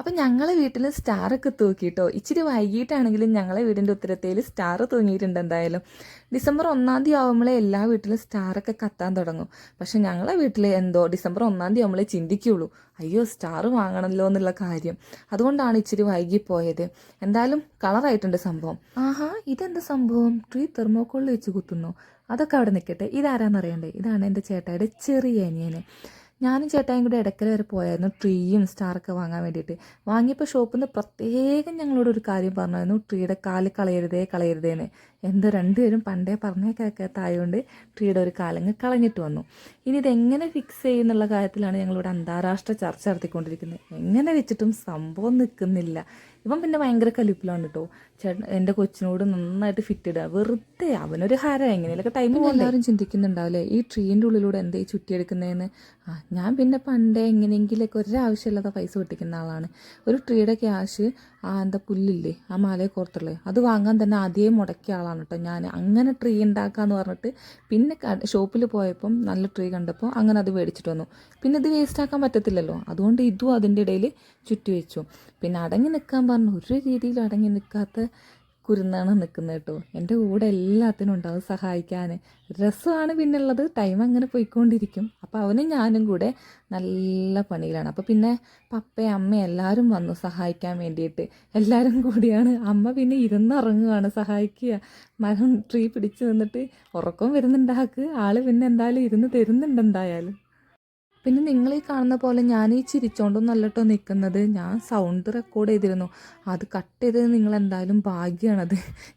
അപ്പം ഞങ്ങളെ വീട്ടിൽ സ്റ്റാറൊക്കെ തൂക്കിയിട്ടോ ഇച്ചിരി വൈകിട്ടാണെങ്കിലും ഞങ്ങളെ വീടിന്റെ ഉത്തരത്തേൽ സ്റ്റാർ തൂങ്ങിയിട്ടുണ്ട് എന്തായാലും. ഡിസംബർ ഒന്നാം തീയതി ആകുമ്പോഴേ എല്ലാ വീട്ടിലും സ്റ്റാറൊക്കെ കത്താൻ തുടങ്ങും. പക്ഷെ ഞങ്ങളെ വീട്ടിൽ എന്തോ ഡിസംബർ ഒന്നാം തീയതി ആകുമ്പോഴേ ചിന്തിക്കുള്ളൂ. അയ്യോ സ്റ്റാർ വാങ്ങണമല്ലോ എന്നുള്ള കാര്യം. അതുകൊണ്ടാണ് ഇച്ചിരി വൈകിപ്പോയത്. എന്തായാലും കളറായിട്ടുണ്ട് സംഭവം. ആഹാ ഇതെന്താ സംഭവം? ട്രീ തെർമോക്കോളിൽ വെച്ച് കുത്തുന്നു. അതൊക്കെ അവിടെ നിൽക്കട്ടെ ഇതാരാന്നറിയണ്ടേ? ഇതാണ് എന്റെ ചേട്ടായുടെ ചെറിയ അനിയന്. ഞാനും ചേട്ടായും കൂടെ ഇടയ്ക്കൽ വരെ പോയായിരുന്നു. ട്രീയും സ്റ്റാറൊക്കെ വാങ്ങാൻ വേണ്ടിയിട്ട്. വാങ്ങിയപ്പോൾ ഷോപ്പിൽ നിന്ന് പ്രത്യേകം ഞങ്ങളോട് ഒരു കാര്യം പറഞ്ഞായിരുന്നു. ട്രീയുടെ കാൽ കളയരുതേ കളയരുതേന്ന്. എന്തോ രണ്ടുപേരും പണ്ടേ പറഞ്ഞേ കേൾക്കാത്തായതുകൊണ്ട് ട്രീയുടെ ഒരു കാലങ്ങ് കളഞ്ഞിട്ട് വന്നു. ഇനി ഇതെങ്ങനെ ഫിക്സ് ചെയ്യുന്നുള്ള കാര്യത്തിലാണ് ഞങ്ങളിവിടെ അന്താരാഷ്ട്ര ചർച്ച നടത്തിക്കൊണ്ടിരിക്കുന്നത്. എങ്ങനെ വെച്ചിട്ടും സംഭവം നിൽക്കുന്നില്ല. ഇവൻ പിന്നെ ഭയങ്കര കലിപ്പിലാണ് കേട്ടോ ചേട്ടൻ എന്റെ കൊച്ചിനോട് നന്നായിട്ട് ഫിറ്റ് ഇടുക വെറുതെ അവനൊരു ഹര എങ്ങനെയൊക്കെ ടൈം എല്ലാവരും ചിന്തിക്കുന്നുണ്ടാവില്ലേ? ഈ ട്രീന്റെ ഉള്ളിലൂടെ എന്തേ ചുറ്റിയെടുക്കുന്നതെന്ന് ആ ഞാൻ പിന്നെ പണ്ടേ എങ്ങനെയെങ്കിലൊക്കെ ഒരാവശ്യമില്ലാത്ത പൈസ പൊട്ടിക്കുന്ന ആളാണ്. ഒരു ട്രീയുടെ ക്യാഷ് ആ എന്താ പുല്ലില്ലേ? ആ മാലയെ കോർത്തുള്ളത് അത് വാങ്ങാൻ തന്നെ ആദ്യം മുടക്കിയ ആളാണ് കേട്ടോ ഞാൻ അങ്ങനെ ട്രീ ഉണ്ടാക്കാമെന്ന് പറഞ്ഞിട്ട് പിന്നെ ഷോപ്പിൽ പോയപ്പം നല്ല ട്രീ കണ്ടപ്പോൾ അങ്ങനെ അത് മേടിച്ചിട്ട് വന്നു. പിന്നെ ഇത് വേസ്റ്റ് ആക്കാൻ പറ്റത്തില്ലല്ലോ. അതുകൊണ്ട് ഇതും അതിന്റെ ഇടയിൽ ചുറ്റി വെച്ചു. പിന്നെ അടങ്ങി നിൽക്കാൻ പറഞ്ഞു ഒരു രീതിയിൽ അടങ്ങി നിൽക്കാത്ത കുരുന്നാണ് നിൽക്കുന്നത് കേട്ടോ. എന്റെ കൂടെ എല്ലാത്തിനും ഉണ്ടാവും സഹായിക്കാൻ. രസമാണ് പിന്നുള്ളത് ടൈം അങ്ങനെ പോയിക്കൊണ്ടിരിക്കും. അപ്പോൾ അവനും ഞാനും കൂടെ നല്ല പണിയിലാണ്. അപ്പോൾ പിന്നെ പപ്പയും അമ്മയും എല്ലാവരും വന്നു സഹായിക്കാൻ വേണ്ടിയിട്ട്. എല്ലാവരും കൂടിയാണ്. അമ്മ പിന്നെ ഇരുന്നിറങ്ങുകയാണ് സഹായിക്കുക. മരം ട്രീ പിടിച്ച് നിന്നിട്ട് ഉറക്കം വരുന്നുണ്ടാക്ക് ആൾ പിന്നെ എന്തായാലും ഇരുന്ന് തരുന്നുണ്ട് എന്തായാലും. പിന്നെ നിങ്ങൾ ഈ കാണുന്ന പോലെ ഞാൻ ഈ ചിരിച്ചോണ്ടൊന്നും അല്ലട്ടോ നിൽക്കുന്നത് ഞാൻ സൗണ്ട് റെക്കോർഡ് ചെയ്തിരുന്നു. അത് കട്ട് ചെയ്തത് നിങ്ങൾ എന്തായാലും ഭാഗ്യമാണത്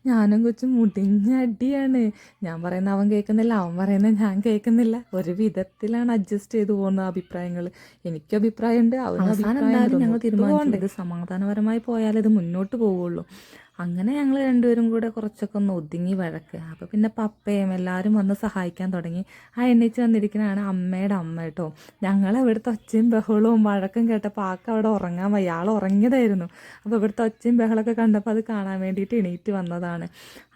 ഞാനും കൊച്ചും മുടിഞ്ഞ അടിയാണ്. ഞാൻ പറയുന്ന അവൻ കേൾക്കുന്നില്ല അവൻ പറയുന്ന ഞാൻ കേൾക്കുന്നില്ല. ഒരു വിധത്തിലാണ് അഡ്ജസ്റ്റ് ചെയ്തു പോകുന്ന അഭിപ്രായങ്ങൾ എനിക്ക് അഭിപ്രായമുണ്ട് അവന് അഭിപ്രായം ഞങ്ങൾ തീരുമാനിക്കുന്നത് സമാധാനപരമായി പോയാലേ ഇത് മുന്നോട്ട് പോവുള്ളൂ. അങ്ങനെ ഞങ്ങൾ രണ്ടുപേരും കൂടെ കുറച്ചൊക്കെ ഒന്ന് ഒതുങ്ങി വഴക്ക്. അപ്പോൾ പിന്നെ പപ്പയും എല്ലാവരും വന്ന് സഹായിക്കാൻ തുടങ്ങി. ആ എണ്ണീച്ച് വന്നിരിക്കുന്നതാണ് അമ്മയുടെ അമ്മ കേട്ടോ. ഞങ്ങൾ ഇവിടുത്തെ ഒച്ചയും ബഹളവും വഴക്കും കേട്ടപ്പോൾ ആൾക്ക് അവിടെ ഉറങ്ങാൻ വയ്യ. ആൾ ഉറങ്ങിയതായിരുന്നു. അപ്പോൾ ഇവിടുത്തെ ഒച്ചയും ബഹളമൊക്കെ കണ്ടപ്പോൾ അത് കാണാൻ വേണ്ടിയിട്ട് എണീറ്റ് വന്നതാണ്.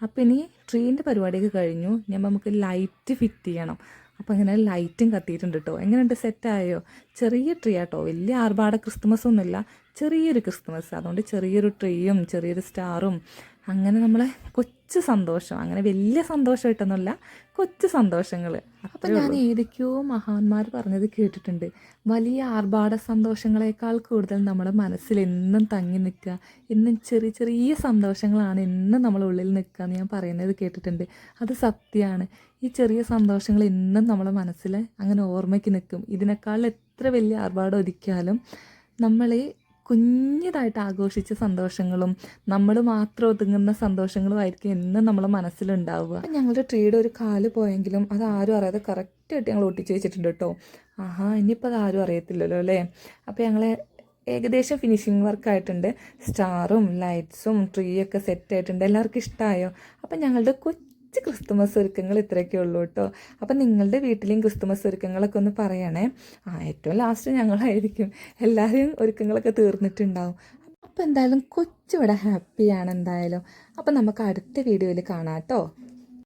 അപ്പോൾ ഇനി ട്രീന്റെ പരിപാടിയൊക്കെ കഴിഞ്ഞു. ഞാൻ നമുക്ക് ലൈറ്റ് ഫിറ്റ് ചെയ്യണം. അപ്പോൾ ഇങ്ങനെ ലൈറ്റും കത്തിയിട്ടുണ്ട് കേട്ടോ. എങ്ങനെയുണ്ട്? സെറ്റായോ? ചെറിയ ട്രീ ആട്ടോ. വലിയ ആർഭാട ക്രിസ്മസ് ഒന്നുമില്ല ചെറിയൊരു ക്രിസ്മസ് അതുകൊണ്ട് ചെറിയൊരു ട്രീയും ചെറിയൊരു സ്റ്റാറും അങ്ങനെ നമ്മളെ കൊച്ചു സന്തോഷം അങ്ങനെ വലിയ സന്തോഷമായിട്ടൊന്നുമില്ല കൊച്ചു സന്തോഷങ്ങൾ. അപ്പം ഞാൻ ഏതൊക്കെയോ മഹാന്മാർ പറഞ്ഞത് കേട്ടിട്ടുണ്ട്. വലിയ ആർഭാട സന്തോഷങ്ങളെക്കാൾ കൂടുതൽ നമ്മുടെ മനസ്സിൽ എന്നും തങ്ങി നിൽക്കുക എന്നും ചെറിയ ചെറിയ സന്തോഷങ്ങളാണ് എന്നും നമ്മളെ ഉള്ളിൽ നിൽക്കുക എന്ന് ഞാൻ പറയുന്നത് കേട്ടിട്ടുണ്ട്. അത് സത്യമാണ്. ഈ ചെറിയ സന്തോഷങ്ങൾ എന്നും നമ്മുടെ മനസ്സിൽ അങ്ങനെ ഓർമ്മയ്ക്ക് നിൽക്കും. ഇതിനേക്കാൾ എത്ര വലിയ ആർഭാടം ഒരിക്കാലും നമ്മൾ കുഞ്ഞതായിട്ട് ആഘോഷിച്ച സന്തോഷങ്ങളും നമ്മൾ മാത്രം ഒതുങ്ങുന്ന സന്തോഷങ്ങളും ആയിരിക്കും എന്നും നമ്മളെ മനസ്സിലുണ്ടാവുക. ഞങ്ങളുടെ ട്രീയുടെ ഒരു കാൽ പോയെങ്കിലും അത് ആരും അറിയാതെ കറക്റ്റായിട്ട് ഞങ്ങൾ ഒട്ടിച്ച് വെച്ചിട്ടുണ്ട് കേട്ടോ. ആഹാ ഇനിയിപ്പോൾ അത് ആരും അറിയത്തില്ലല്ലോ അല്ലേ? അപ്പോൾ ഞങ്ങളെ ഏകദേശം ഫിനിഷിംഗ് വർക്ക് ആയിട്ടുണ്ട്. സ്റ്റാറും ലൈറ്റ്സും ട്രീയൊക്കെ സെറ്റ് ആയിട്ടുണ്ട്. എല്ലാവർക്കും ഇഷ്ടമായോ അപ്പം ഞങ്ങളുടെ കൊച്ചു ക്രിസ്തുമസ് ഒരുക്കങ്ങൾ ഇത്രയൊക്കെ ഉള്ളൂ കേട്ടോ. അപ്പം നിങ്ങളുടെ വീട്ടിലെയും ക്രിസ്തുമസ് ഒരുക്കങ്ങളൊക്കെ ഒന്ന് പറയണേ. ആ ഏറ്റവും ലാസ്റ്റ് ഞങ്ങളായിരിക്കും. എല്ലാവരും ഒരുക്കങ്ങളൊക്കെ തീർന്നിട്ടുണ്ടാവും. അപ്പോൾ എന്തായാലും കൊച്ചിവിടെ ഹാപ്പിയാണ് എന്തായാലും. അപ്പം നമുക്ക് അടുത്ത വീഡിയോയിൽ കാണാം കേട്ടോ.